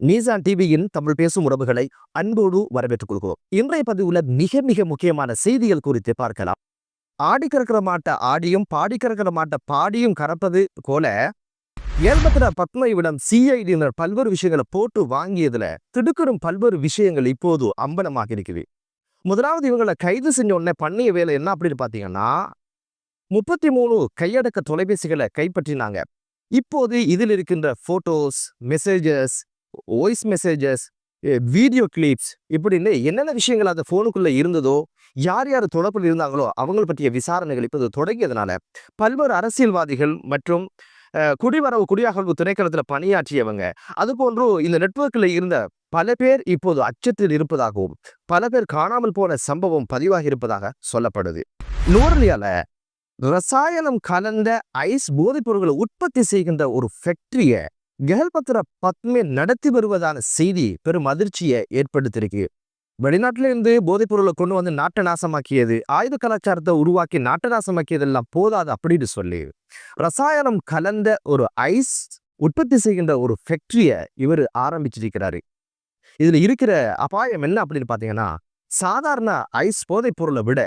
Nisan டிவியின் தமிழ் பேசும் உறவுகளை அன்போடு வரவேற்றுக் கொள்கிறோம். இன்றைய பதிவுல மிக மிக முக்கியமான செய்திகள் குறித்து பார்க்கலாம். ஆடி கறக்கிற மாட்ட ஆடியும் பாடி கறக்கிற மாட்ட பாடியும் கறப்பது போல ஏற்பத்திர பத்மையிடம் சிஐடியினர் பல்வேறு விஷயங்களை போட்டு வாங்கியதுல திடுக்கிடும் பல்வேறு விஷயங்கள் இப்போது அம்பலமாக இருக்குது முதலாவது இவங்களை கைது செஞ்ச உடனே பண்ணிய வேலை என்ன அப்படின்னு பார்த்தீங்கன்னா முப்பத்தி மூணு கையடக்க தொலைபேசிகளை கைப்பற்றினாங்க. இப்போது இதில் இருக்கின்ற photos messages voice messages video clips இப்படின்னு என்னென்ன விஷயங்கள் அந்த ஃபோனுக்குள்ள இருந்ததோ யார் யார் தொடர்பில் இருந்தாங்களோ அவங்கள பற்றிய விசாரணைகள் இப்போது தொடங்கியதுனால பல்வேறு அரசியல்வாதிகள் மற்றும் குடிவரவு குடியாகல்வு திணைக்களத்தில் பணியாற்றியவங்க. அதுபோன்று இந்த நெட்ஒர்க்கில் இருந்த பல பேர் இப்போது அச்சத்தில் இருப்பதாகவும் பல பேர் காணாமல் போன சம்பவம் பதிவாகி இருப்பதாக சொல்லப்படுது. நூறலியால ரசாயனம் கலந்த ஐஸ் போதைப் பொருட்களை உற்பத்தி செய்கின்ற ஒரு ஃபேக்டரியை கெஹல்பத்ரா பத்மே நடத்தி வருவதான செய்தி பெரும் அதிர்ச்சியை ஏற்படுத்தியிருக்கு. வெளிநாட்டிலிருந்து போதைப் பொருளை கொண்டு வந்து நாட்டை நாசமாக்கியது ஆயுத கலாச்சாரத்தை உருவாக்கி நாட்டை நாசமாக்கியதெல்லாம் போதாது அப்படின்னு சொல்லி. ரசாயனம் கலந்த ஒரு ஐஸ் உற்பத்தி செய்கின்ற ஒரு ஃபேக்டரியை இவர் ஆரம்பிச்சிருக்கிறாரு. இதுல இருக்கிற அபாயம் என்ன அப்படின்னு பாத்தீங்கன்னா சாதாரண ஐஸ் போதைப் பொருளை விட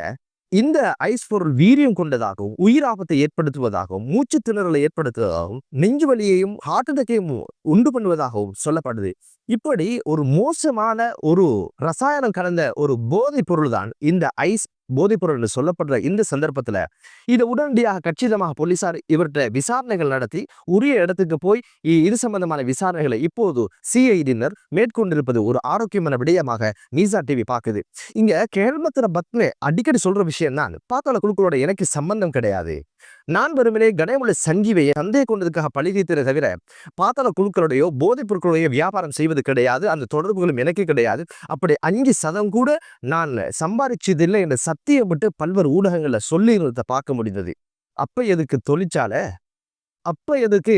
இந்த ஐஸ் பொருள் வீரியம் கொண்டதாகவும் உயிர் ஆபத்தை ஏற்படுத்துவதாகவும் மூச்சு திணறலை ஏற்படுத்துவதாகவும் நெஞ்சு வலியையும் ஹார்ட் அட்டாக்கையும் உண்டு பண்ணுவதாகவும் சொல்லப்படுது. இப்படி ஒரு மோசமான ஒரு ரசாயனம் கலந்த ஒரு போதைப் பொருள் தான் இந்த ஐஸ் போதைப்பொருள் என்று சொல்லப்படுற இந்த சந்தர்ப்பத்துல இதை உடனடியாக கச்சிதமாக போலீசார் இவர்கிட்ட விசாரணைகள் நடத்தி உரிய இடத்துக்கு போய் இது சம்பந்தமான விசாரணைகளை இப்போது சிஐடியினர் மேற்கொண்டிருப்பது ஒரு ஆரோக்கியமான விடயமாக நீசா டிவி பார்க்குது இங்க கேள்மத்திர பத்மே அடிக்கடி சொல்ற விஷயம் தான் பாத்தாள குழுக்களோட எனக்கு சம்பந்தம் கிடையாது. நான் வெறுமனே கணேமுள்ள சஞ்சீவையை சந்தேக கொண்டதுக்காக பழிதீர்த்ததை தவிர பாத்தாள குழுக்களுடையோ போதைப் பொருட்களுடைய வியாபாரம் செய்வது கிடையாது. அந்த தொடர்புகளும் எனக்கு கிடையாது. அப்படி அஞ்சு சதம் கூட நான் சம்பாதிச்சதில்லை என்ற சத்தியம் விட்டு பல்வேறு ஊடகங்களில் சொல்லி இருந்ததை பார்க்க முடிந்தது. அப்ப எதுக்கு தொழிற்சாலை? அப்ப எதுக்கு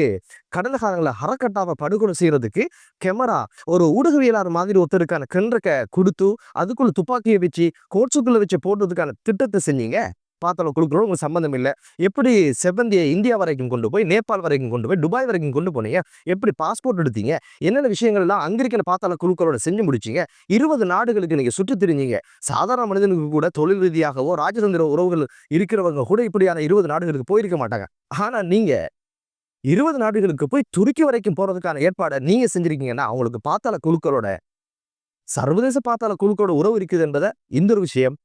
கடலகாரங்களை அறக்கட்டாவை படுகொலை செய்யறதுக்கு கேமரா ஒரு ஊடகவியலாளர் மாதிரி ஒருத்தருக்கான கிணறுக்க கொடுத்து அதுக்குள்ள துப்பாக்கியை வச்சு கோட்ஸுக்குள்ள வச்சு போடுறதுக்கான திட்டத்தை செஞ்சீங்க? பாத்தாள கொடுக்குறோம். உங்களுக்கு சம்மந்தம் இல்லை. எப்படி செவ்வந்தியை இந்தியா வரைக்கும் கொண்டு போய் நேபாள் வரைக்கும் கொண்டு போய் துபாய் வரைக்கும் கொண்டு போனீங்க? எப்படி பாஸ்போர்ட் எடுத்தீங்க? என்னென்ன விஷயங்கள் எல்லாம் அங்க இருக்கிற பாத்தாள குழுக்களோட செஞ்சு முடிச்சீங்க? இருபது நாடுகளுக்கு நீங்க சுற்றி தெரிஞ்சீங்க. சாதாரண மனிதனுக்கு கூட தொழில் ரீதியாகவோ ராஜதந்திர உறவுகள் இருக்கிறவங்க கூட இப்படியான இருபது நாடுகளுக்கு போயிருக்க மாட்டாங்க. ஆனா நீங்க இருபது நாடுகளுக்கு போய் துருக்கி வரைக்கும் போறதுக்கான ஏற்பாடை நீங்க செஞ்சிருக்கீங்கன்னா அவங்களுக்கு பாத்தாள குழுக்களோட சர்வதேச பாத்தாள குழுக்களோட உறவு இருக்குது என்பதை இந்த ஒரு விஷயம்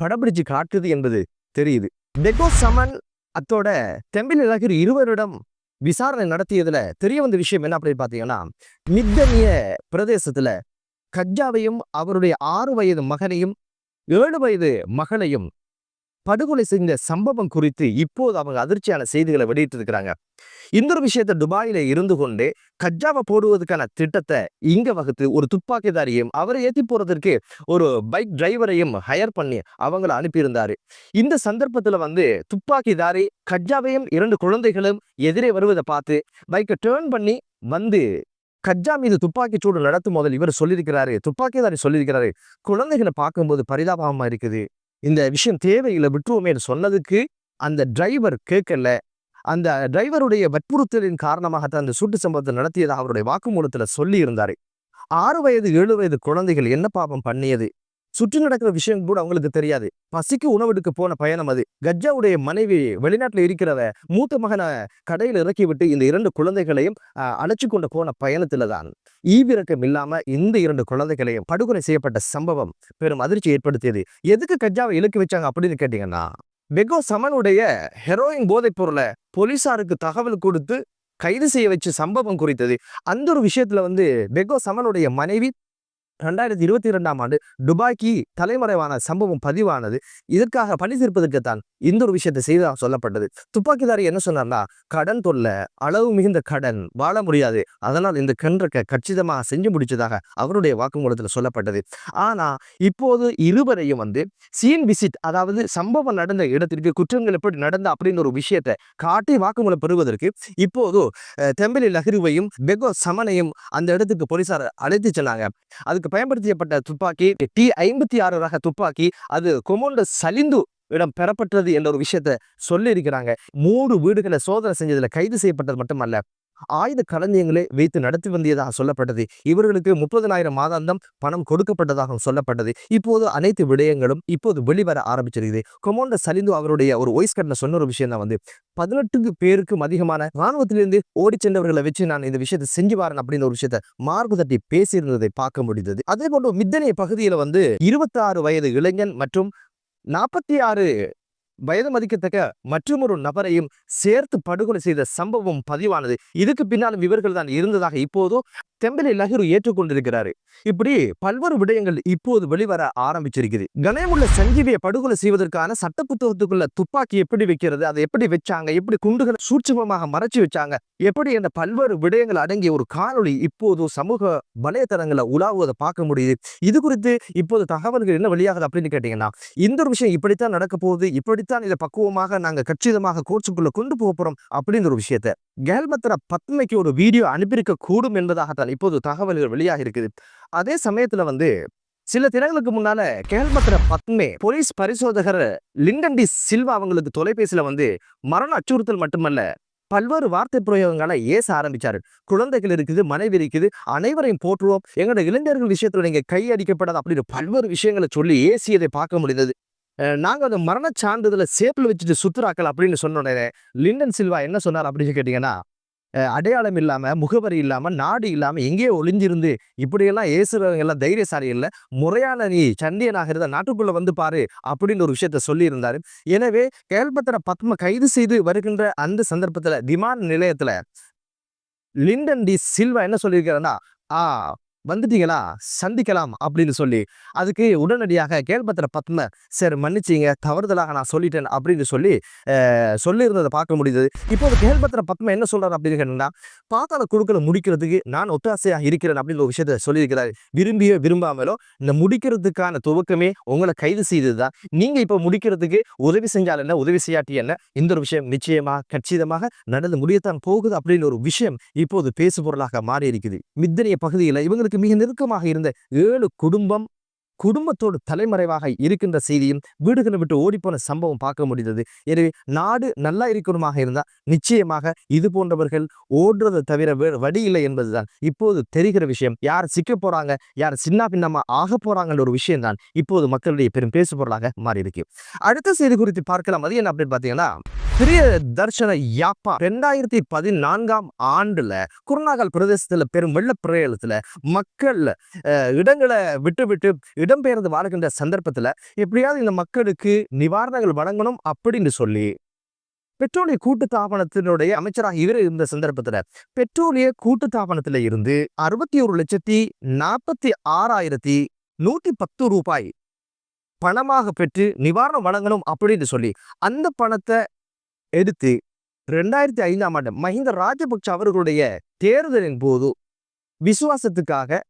படப்பிடிச்சு காட்டுது என்பது தெரியுது. டெகோ சமன் அத்தோட தெம்பில் இலகிற இருவரிடம் விசாரணை நடத்தியதுல தெரிய வந்த விஷயம் என்ன அப்படின்னு பார்த்தீங்கன்னா மித்தனிய பிரதேசத்துல கஜாவையும் அவருடைய ஆறு வயது மகனையும் ஏழு வயது மகளையும் படுகொலை செஞ்ச சம்பவம் குறித்து இப்போது அவங்க அதிர்ச்சியான செய்திகளை வெளியிட்டிருக்கிறாங்க. இந்த ஒரு விஷயத்தை துபாயில இருந்து கொண்டு கஜாவை போடுவதற்கான திட்டத்தை இங்க வகுத்து ஒரு துப்பாக்கிதாரியும் அவரை ஏத்தி போறதற்கு ஒரு பைக் டிரைவரையும் ஹையர் பண்ணி அவங்கள அனுப்பியிருந்தாரு. இந்த சந்தர்ப்பத்துல வந்து துப்பாக்கிதாரி கஜாவையும் இரண்டு குழந்தைகளும் எதிரே வருவதை பார்த்து பைக்கை டேர்ன் பண்ணி வந்து கஜ்ஜா மீது துப்பாக்கி சூடு நடத்தும் முதல் இவர் சொல்லியிருக்கிறாரு துப்பாக்கிதாரி சொல்லியிருக்கிறாரு. குழந்தைகளை பார்க்கும்போது பரிதாபமா இருக்குது. இந்த விஷயம் தேவையில்லை விட்டுருவோமே சொன்னதுக்கு அந்த டிரைவர் கேட்கல. அந்த டிரைவருடைய வற்புறுத்தலின் காரணமாகத்தான் அந்த சூட்டு சம்பவத்தை நடத்தியதாக அவருடைய வாக்குமூலத்துல சொல்லியிருந்தாரு. ஆறு வயது ஏழு வயது குழந்தைகள் என்ன பாவம் பண்ணியது? சுற்றி நடக்கிற விஷயம் கூட அவங்களுக்கு தெரியாது. பசிக்கு உணவெடுக்க போன பயணம் அது. கஜாவுடைய மனைவி வெளிநாட்டுல இருக்கிறத மூத்த மகனை கடையில் இறக்கிவிட்டு இந்த இரண்டு குழந்தைகளையும் அழைச்சி கொண்டு போன பயணத்துல தான் ஈவிரக்கம் இல்லாம இந்த இரண்டு குழந்தைகளையும் படுகொலை செய்யப்பட்ட சம்பவம் பெரும் அதிர்ச்சி ஏற்படுத்தியது. எதுக்கு கஜாவை இலக்கி வச்சாங்க அப்படின்னு கேட்டீங்கன்னா பெகோ சமனுடைய ஹெரோயின் போதைப் பொருளை போலீசாருக்கு தகவல் கொடுத்து கைது செய்ய வச்ச சம்பவம் குறித்தது. அந்த ஒரு விஷயத்துல வந்து பெகோ சமனுடைய மனைவி ரெண்டாயிரத்தி இருபத்தி இரண்டாம் ஆண்டு துபாய்க்கு தலைமறைவான சம்பவம் பதிவானது. இதற்காக பணி தீர்ப்பதற்குத்தான் இந்த ஒரு விஷயத்தை செய்ததாக சொல்லப்பட்டது. துப்பாக்கிதாரி என்ன சொன்னார்னா கடன் தொல்லை அளவு மிகுந்த கடன் வாழ முடியாது. அதனால் இந்த கன்றக்க கச்சிதமாக செஞ்சு முடிச்சதாக அவருடைய வாக்குமூலத்தில் சொல்லப்பட்டது. ஆனா இப்போது இருவரையும் வந்து சீன் விசிட் அதாவது சம்பவம் நடந்த இடத்திற்கு குற்றங்கள் எப்படி நடந்த அப்படின்னு ஒரு விஷயத்தை காட்டி வாக்குமூலம் பெறுவதற்கு இப்போது தெம்பலி லஹ்ருவையும் பெகோ சமனையும் அந்த இடத்துக்கு போலீசார் அழைத்து சென்னாங்க. அதுக்கு பயன்படுத்தப்பட்ட துப்பாக்கி டி ஐம்பத்தி ஆறு ரக துப்பாக்கி அது கொமோண்டோ சலிந்து இடம் பெறப்பட்டது என்ற ஒரு விஷயத்த சொல்லியிருக்கிறாங்க. மூணு வீடுகளை சோதனை செஞ்சதுல கைது செய்யப்பட்டது மட்டுமல்ல ஆயுத களஞ்சியங்களை வைத்து நடத்தி வந்தியதாக சொல்லப்பட்டது. இவர்களுக்கு முப்பதனாயிரம் மாதாந்தம் பணம் கொடுக்கப்பட்டதாக சொல்லப்பட்டது. இப்போது அனைத்து விடயங்களும் இப்போது வெளிவர ஆரம்பிச்சிருக்குது. கொமோண்ட சலிந்து அவருடைய ஒரு வாய்ஸ் கட்ல சொன்ன ஒரு விஷயம் தான் வந்து பதினெட்டுக்கு பேருக்கும் அதிகமான ராணுவத்திலிருந்து ஓடி சென்றவர்களை வச்சு நான் இந்த விஷயத்தை செஞ்சு வரேன் அப்படின்னு ஒரு விஷயத்த மார்பு தட்டி பேசியிருந்ததை பார்க்க முடிந்தது. அதே போன்று மித்தனை பகுதியில வந்து இருபத்தாறு வயது இளைஞன் மற்றும் நாற்பத்தி ஆறு வயது மதிக்கத்தக்க மற்றொரு நபரையும் சேர்த்து படுகொலை செய்த சம்பவம் பதிவானது. இதுக்கு பின்னாலும் இவர்கள் தான் இருந்ததாக இப்போதோ தெம்பலை லஹிரு ஏற்றுக்கொண்டிருக்கிறாரு. இப்படி பல்வேறு விடயங்கள் இப்போது வெளிவர ஆரம்பிச்சிருக்குது. கணேமுள்ள சஞ்சீவியை படுகொலை செய்வதற்கான சட்ட புத்தகத்துக்குள்ள துப்பாக்கி எப்படி வைக்கிறது அதை எப்படி வச்சாங்க எப்படி குண்டுகளை சூட்சமமாக மறைச்சு வச்சாங்க எப்படி என்ற பல்வேறு விடயங்கள் அடங்கிய ஒரு காணொளி இப்போது சமூக வலைத்தளங்களை உலாவுவதை பார்க்க முடியுது. இது குறித்து இப்போது தகவல்கள் என்ன வெளியாகுது அப்படின்னு கேட்டீங்கன்னா இந்த ஒரு விஷயம் இப்படித்தான் நடக்க போகுது இப்படித்தான் இதை பக்குவமாக நாங்கள் கச்சிதமாக கோர்ச்சுக்குள்ள கொண்டு போக போறோம் அப்படின்ற ஒரு விஷயத்த கேல்மத்திர பத்மைக்கு ஒரு வீடியோ அனுப்பியிருக்க கூடும் என்பதாகத்தான் இப்போது தகவல்கள் வெளியாக இருக்குது. அதே சமயத்துல வந்து சில தினங்களுக்கு முன்னால கேள்மத்திர பத்மே போலீஸ் பரிசோதகர் லிண்டன்டி சில்வா அவங்களுக்கு தொலைபேசியில வந்து மரண அச்சுறுத்தல் மட்டுமல்ல பல்வேறு வார்த்தை பிரயோகங்களை ஏச ஆரம்பிச்சாரு. குழந்தைகள் இருக்குது மனைவி இருக்குது அனைவரையும் போற்றுவோம். எங்களோட இளைஞர்கள் விஷயத்துல நீங்க கை அடிக்கப்படாது அப்படின்னு பல்வேறு விஷயங்களை சொல்லி ஏசியதை பார்க்க முடிந்தது. நாங்கள் நாங்க அந்த மரண சான்றிதழை சேப்பில் வச்சுட்டு சுத்துறாக்கள் அப்படின்னு சொன்னோடனே லிண்டன் சில்வா என்ன சொன்னார் அப்படின்னு கேட்டீங்கன்னா அடையாளம் இல்லாமல் முகவரி இல்லாமல் நாடு இல்லாமல் எங்கேயோ ஒளிஞ்சிருந்து இப்படியெல்லாம் ஏசுறவங்க எல்லாம் தைரியசாலி இல்லை முறையான நீ சண்டியனாக இருந்த நாட்டுக்குள்ளே வந்து பாரு அப்படின்னு ஒரு விஷயத்த சொல்லியிருந்தார். எனவே கேள்பத்திர பத்ம கைது செய்து வருகின்ற அந்த சந்தர்ப்பத்தில் விமான நிலையத்தில் லிண்டன் டி சில்வா என்ன சொல்லியிருக்காருன்னா ஆ வந்துட்டீங்களா? சந்திக்கலாம் அப்படின்னு சொல்லி. அதுக்கு உடனடியாக கேள்பத்திர பத்ம சார் மன்னிச்சிங்க தவறுதலாக நான் சொல்லிட்டேன் அப்படின்னு சொல்லி சொல்லியிருந்ததை பார்க்க முடியுது இப்போது கேள்பத்திர பத்ம என்ன சொல்கிறார் அப்படின்னு கேட்டீங்கன்னா பாத்தாள குழுக்களை முடிக்கிறதுக்கு நான் ஒத்தாசையாக இருக்கிறேன் அப்படின்னு ஒரு விஷயத்த சொல்லியிருக்கிறாரு. விரும்பியோ விரும்பாமலோ இந்த முடிக்கிறதுக்கான துவக்கமே உங்களை கைது செய்தது தான் நீங்கள் இப்போ முடிக்கிறதுக்கு உதவி செஞ்சால் என்ன உதவி செய்யாட்டி என்ன? இந்த ஒரு விஷயம் நிச்சயமாக கச்சிதமாக நடந்து முடியத்தான் போகுது அப்படின்னு ஒரு விஷயம் இப்போது பேசுபொருளாக மாறி இருக்குது மித்தனைய பகுதியில் இவங்களுக்கு மிக நெருக்கமாக இருந்த ஏழு குடும்பம் குடும்பத்தோடு தலைமறைவாக இருக்கின்ற செய்தியும் வீடுகளை விட்டு ஓடிப்போன சம்பவம் பார்க்க முடிந்தது. எனவே நாடு நல்லா இருக்கணுமாக இருந்தால் நிச்சயமாக இது போன்றவர்கள் ஓடுறதை தவிர வேறு வழி இல்லை என்பதுதான். இப்போது தெரிகிற விஷயம் யார் சிக்க போறாங்க யார் சின்ன பின்னமா ஆக போறாங்கன்ற ஒரு விஷயம் தான் இப்போது மக்களுடைய பெரும் பேசு பொருளாக மாறி இருக்கு அடுத்த செய்தி குறித்து பார்க்கலாம். அது என்ன அப்படின்னு பார்த்தீங்கன்னா பிரிய தர்ஷன யாப்பா ரெண்டாயிரத்தி பதினான்காம் ஆண்டுல குருநாகல் பிரதேசத்துல பெரும் வெள்ள பிரயலத்துல மக்கள் இடங்களை விட்டு விட்டு இடம்பெயர்ந்து வாழ்கின்ற சந்தர்ப்பத்துல எப்படியாவது இந்த மக்களுக்கு நிவாரணங்கள் வழங்கணும் அப்படின்னு சொல்லி பெட்ரோலிய கூட்டுத்தாபனத்தினுடைய அமைச்சராக இவர் இருந்த சந்தர்ப்பத்துல பெட்ரோலிய கூட்டுத்தாபனத்துல இருந்து அறுபத்தி ஒரு லட்சத்தி நாற்பத்தி ஆறாயிரத்தி நூற்றி பத்து ரூபாய் பணமாக பெற்று நிவாரணம் வழங்கணும் அப்படின்னு சொல்லி அந்த பணத்தை எடுத்து ரெண்டாயிரத்தி ஐந்தாம் ஆண்டு மஹிந்த ராஜபக்ஷ அவர்களுடைய தேர்தலின் போது விசுவாசத்துக்காக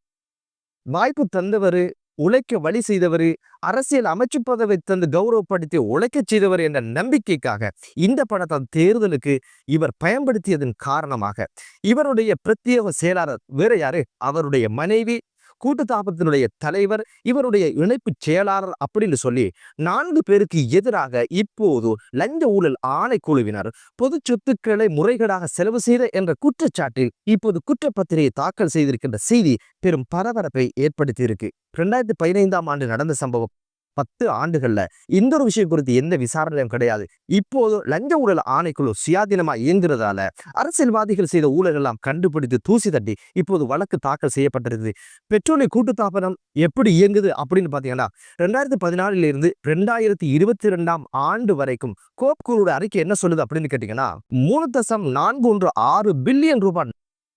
வாய்ப்பு தந்தவர் உழைக்க வழி செய்தவர் அரசியல் அமைச்சு பதவி தந்து கௌரவப்படுத்தி உழைக்கச் செய்தவர் என்ற நம்பிக்கைக்காக இந்த பணத்தை தேர்தலுக்கு இவர் பயன்படுத்தியதன் காரணமாக இவருடைய பிரத்யேக செயலாளர் வேற யாரு? அவருடைய மனைவி கூட்டுத்தாபத்தினுடைய தலைவர் இவருடைய இணைப்பு செயலாளர் அப்படின்னு சொல்லி நான்கு பேருக்கு எதிராக இப்போது லஞ்ச ஊழல் ஆணைக்குழுவினர் பொது சொத்துக்களை முறைகேடாக செலவு செய்த என்ற குற்றச்சாட்டில் இப்போது குற்றப்பத்திரிகை தாக்கல் செய்திருக்கின்ற செய்தி பெரும் பரபரப்பை ஏற்படுத்தியிருக்கு. ரெண்டாயிரத்தி பதினைந்தாம் ஆண்டு நடந்த சம்பவம் பத்து ஆண்டுகள்ல இந்த ஒரு விஷயம் குறித்து எந்த விசாரணையும் கிடையாது. இப்போது லஞ்ச ஊழல் ஆணைக்குழு சுயாதீனமா இயங்குறதால அரசியல்வாதிகள் செய்த ஊழல் எல்லாம் கண்டுபிடித்து தூசி தட்டி இப்போது வழக்கு தாக்கல் செய்யப்பட்டிருக்குது. பெட்ரோலிய கூட்டுத்தாபனம் எப்படி இயங்குது அப்படின்னு பாத்தீங்கன்னா ரெண்டாயிரத்தி பதினாலுல இருந்து ரெண்டாயிரத்தி இருபத்தி ரெண்டாம் ஆண்டு வரைக்கும் கோப்கூரோட அறிக்கை என்ன சொல்லுது அப்படின்னு கேட்டீங்கன்னா மூணு தசம் நான்கு ஒன்று ஆறு பில்லியன் ரூபாய்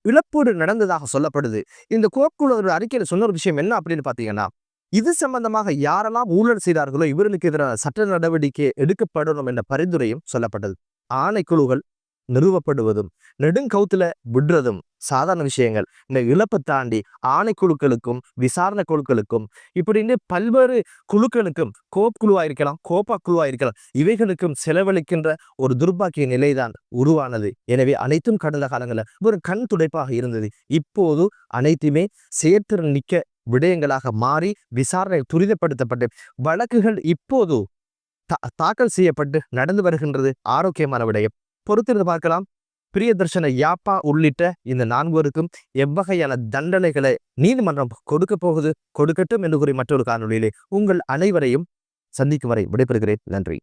இழப்பீடு நடந்ததாக சொல்லப்படுது. இந்த கோப்குழுவோட அறிக்கையில சொன்ன ஒரு விஷயம் என்ன அப்படின்னு பாத்தீங்கன்னா இது சம்பந்தமாக யாரெல்லாம் ஊழல் செய்தார்களோ இவர்களுக்கு எதிரான சட்ட நடவடிக்கை எடுக்கப்படணும் என்ற பரிந்துரையும் சொல்லப்பட்டது. ஆணைக்குழுகள் நிறுவப்படுவதும் நெடுங்கவுத்துல விடுறதும் சாதாரண விஷயங்கள். இந்த இழப்பை தாண்டி ஆணைக்குழுக்களுக்கும் விசாரணை குழுக்களுக்கும் இப்படின்னு பல்வேறு குழுக்களுக்கும் கோப் குழுவா இருக்கலாம் கோப்பா குழுவா இருக்கலாம் இவைகளுக்கும் செலவழிக்கின்ற ஒரு துர்பாக்கிய நிலைதான் உருவானது. எனவே அனைத்தும் கடந்த காலங்களில் ஒரு கண் துடைப்பாக இருந்தது. இப்போது அனைத்துமே சேர்த்து நிற்க விடயங்களாக மாறி விசாரணை துரிதப்படுத்தப்பட்டு வழக்குகள் இப்போது தாக்கல் செய்யப்பட்டு நடந்து வருகின்றது. ஆரோக்கியமான விடயம். பொறுத்திருந்து பார்க்கலாம். பிரியதர்ஷன யாப்பா உள்ளிட்ட இந்த நான்குவருக்கும் எவ்வகையான தண்டனைகளை நீதிமன்றம் கொடுக்க போகுது கொடுக்கட்டும் என்று கூறி மற்றொரு காணொலியிலே உங்கள் அனைவரையும் சந்திக்கும் வரை விடைபெறுகிறேன். நன்றி.